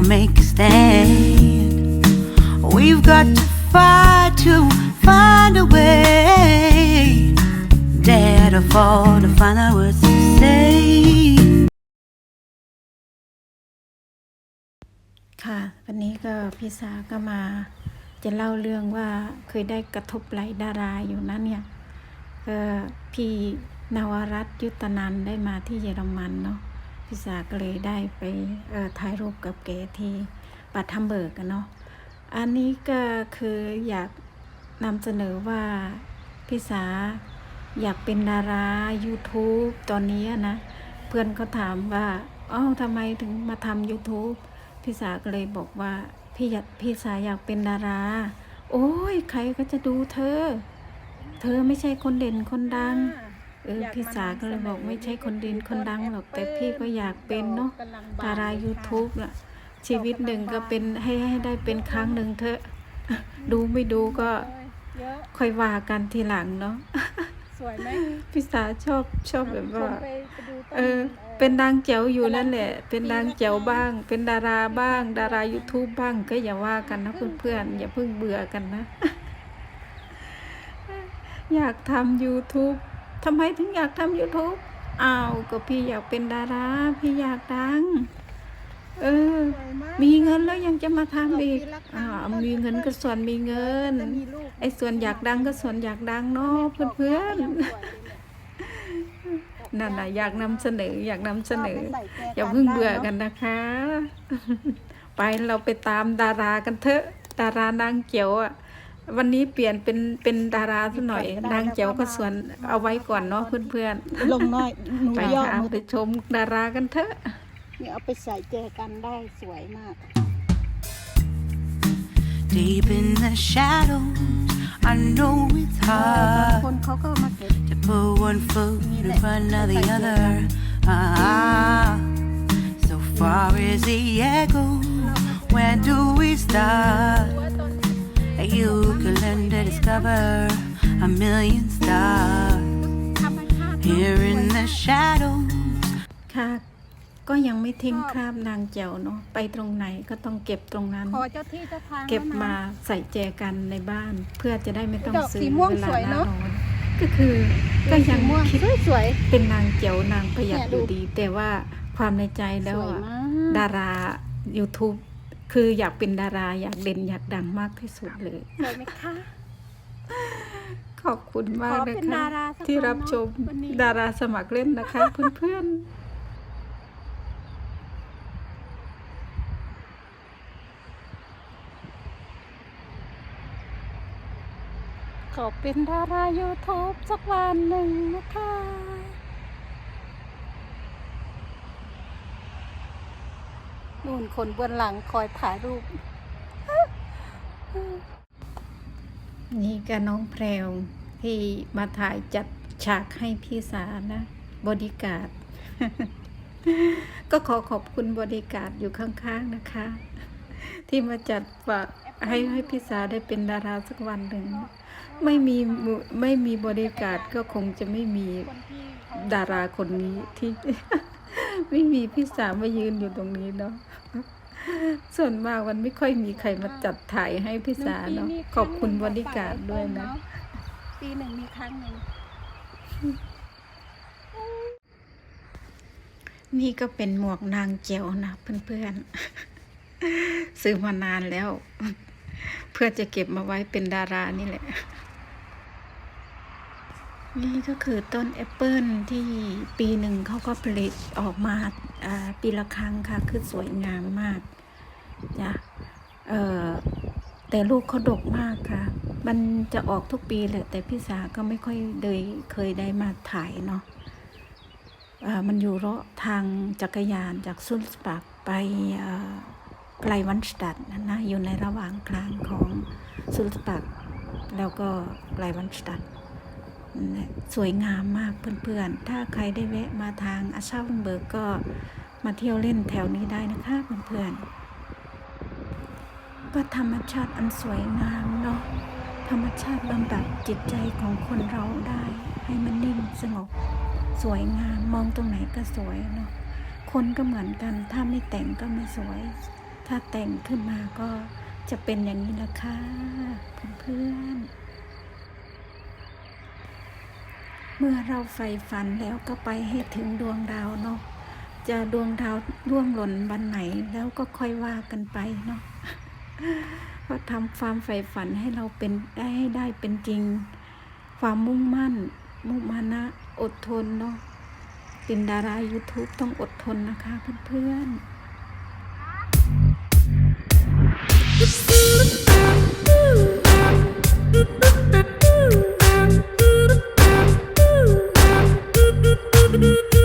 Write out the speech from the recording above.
we'll make a stand. We've got to fight to find a way. Dare to fall to find out what to say. ค่ะ วันนี้ก็พี่สาก็มาจะเล่าเรื่องว่าเคยได้กระทบไหลดาราอยู่นะเนี่ยก็พี่นวรัตยุตนันได้มาที่เยอรมันเนาะ พี่สาก็เลยได้ไปถ่ายรูปกับแกที่ปัตทัมเบิร์กอะเนาะอันนี้ก็คืออยากนำเสนอว่าพี่สาอยากเป็นดารา YouTube ตอนนี้นะ เพื่อนก็ถามว่าอ้าวทำไมถึงมาทำ YouTube พี่สาก็เลยบอกว่าพี่อยากพี่สาอยากเป็นดารา โอ้ย ใครก็จะดูเธอ เธอไม่ใช่คนเด่นคนดัง เออพี่สาก็เลยบอกไม่ใช่คนเด่นคนดังหรอก แต่พี่ก็อยากเป็นเนาะดารา YouTube น่ะ ชีวิตหนึ่งก็เป็นให้ให้ได้เป็นครั้งหนึ่งเถอะ ดูไม่ดูก็เยอะค่อยว่ากันทีหลังเนาะสวยไหมพี่สาชอบชอบแบบว่าคนไปไปดูต้นเออ เป็นนางแจ๋วอยู่นั่นแหละ เป็นนางแจ๋วบ้าง เป็นดาราบ้าง ดารา YouTube บ้างก็อย่าว่ากันนะเพื่อนๆอย่าเพิ่งเบื่อกันนะ อยากทำ YouTube ทำไมถึงอยากทำ YouTube อ้าวก็พี่อยากเป็นดารา พี่อยากดัง เออสวยมากมีเงินแล้วยังจะมาทำอีกปีละครั้อ่างมีเงินก็ส่วนมีเงินจะมีลูกไอ้ส่วนอยากดังก็ส่วนอยากดังเนาะเพื่อนๆสวยเลยเนี่ยนั่นน่ะอยากนำเสนออยากนำเสนอชบไปใส่แจอย่าเพิ่งได้เบื่อกันนะคะ ไปเราไปตามดารากันเถอะ ดารานางเจียวอะ วันนี้เปลี่ยนเป็นเป็นดาราซะหน่อยนางเจียวก็ส่วนเอาไว้ก่อนเนาะเพื่อนลงน้อยหนูๆไปย่อค่ะมือไปชมดารากันเถอะ เนี่ยเอาไปใส่แจกันได้สวยมาก Deep in the shadows, I know it's บาง hard. คนเขาก็มาเก็บ to put one foot in front of the other. Ah, so far as the echo, where do we start? You can learn to discover a million stars ธรรมชาติ here in the shadows. ค่ะ ก็ยังไม่ทิ้งคราบนางเจียวเนาะไปตรงไหนก็ต้องเก็บตรงนั้น ขอเจ้าที่เจ้าทางเก็บแล้วนะมาใส่แจกันในบ้าน เพื่อจะได้ไม่ต้องดอกซื้อสีม่วงเวลาสวยหน้าเนอะร้อนก็คือก็ยังสีม่วงคิดสวยเป็นนางเจียวนางประหยัดเนี่ยอดูยู่ดี แต่ว่าความในใจๆแล้วสวยอะมากดารา YouTube คืออยากเป็นดาราอยากเด่นอยากดังมากที่สุดเลย สวยไหมคะ ขอบคุณมากขอนะเป็นคะ ดาราสักที่วันรับชมเนอะวันนี้ ดาราสมัครเล่นนะคะ เพื่อนๆ ขอเป็นดารา YouTube สักวันหนึ่งนะคะ นู่นคนเบื้องหลังคอยถ่ายรูป นี่ก็น้องแพรวที่มาถ่ายจัดฉากให้พี่สานะบอดี้การ์ดก็ขอขอบคุณบอดี้การ์ดอยู่ข้างๆนะคะ ที่มาจัดฝากให้ให้พี่สาได้เป็นดาราสักวันหนึ่ง ไม่มีไม่มีบอดีการ์ดก็คงจะไม่มีดาราคนนี้ที่ ไม่มีพี่สามายืนอยู่ตรงนี้เนาะ ส่วนมากมันไม่ค่อยมีใครมาจัดถ่ายให้พี่สาเนาะขอบคุณบอดี้การ์ดด้วยนะ ปีหนึ่งมีครั้งหนึ่งนี่ก็เป็นหมวกนางเจียวนะเพื่อนๆ ซื้อมานานแล้ว เพื่อจะเก็บมาไว้เป็นดารานี่แหละ นี่ก็คือต้นแอปเปิลที่ปีหนึ่งเขาก็ผลิตออกมาปีละครั้งค่ะ คือสวยงามมากจ้ะแต่ลูกเขาดกมากค่ะ มันจะออกทุกปีแหละ แต่พี่สาก็ไม่ค่อยเลยเคยได้มาถ่ายเนาะมันอยู่เลาะทางจักรยานจากซุนสปักไปไกลวันสตัดนะนะ อยู่ในระหว่างกลางของสุลตัดแล้วก็ไกลวันสตัด สวยงามมากเพื่อนๆ ถ้าใครได้แวะมาทางอาชาวันเบิร์กก็มาเที่ยวเล่นแถวนี้ได้นะคะเพื่อนๆ ก็ธรรมชาติอันสวยงามเนาะ ธรรมชาติบำบัดจิตใจของคนเราได้ ให้มันนิ่งสงบ สวยงามมองตรงไหนก็สวยเนาะ คนก็เหมือนกัน ถ้าไม่แต่งก็ไม่สวย ถ้าแต่งขึ้นมาก็จะเป็นอย่างนี้ละค่ะเพื่อนๆ เมื่อเราใฝ่ฝันแล้วก็ไปให้ถึงดวงดาวเนาะจะดวงดาวร่วงหล่นวันไหนแล้วก็ค่อยว่ากันไปเนาะก็ทำความใฝ่ฝันให้เราเป็นได้ให้ได้เป็นจริง ความมุ่งมั่น มุ่งมานะอดทนเนาะตินดารา YouTube ต้องอดทนนะคะเพื่อนๆ Thank you.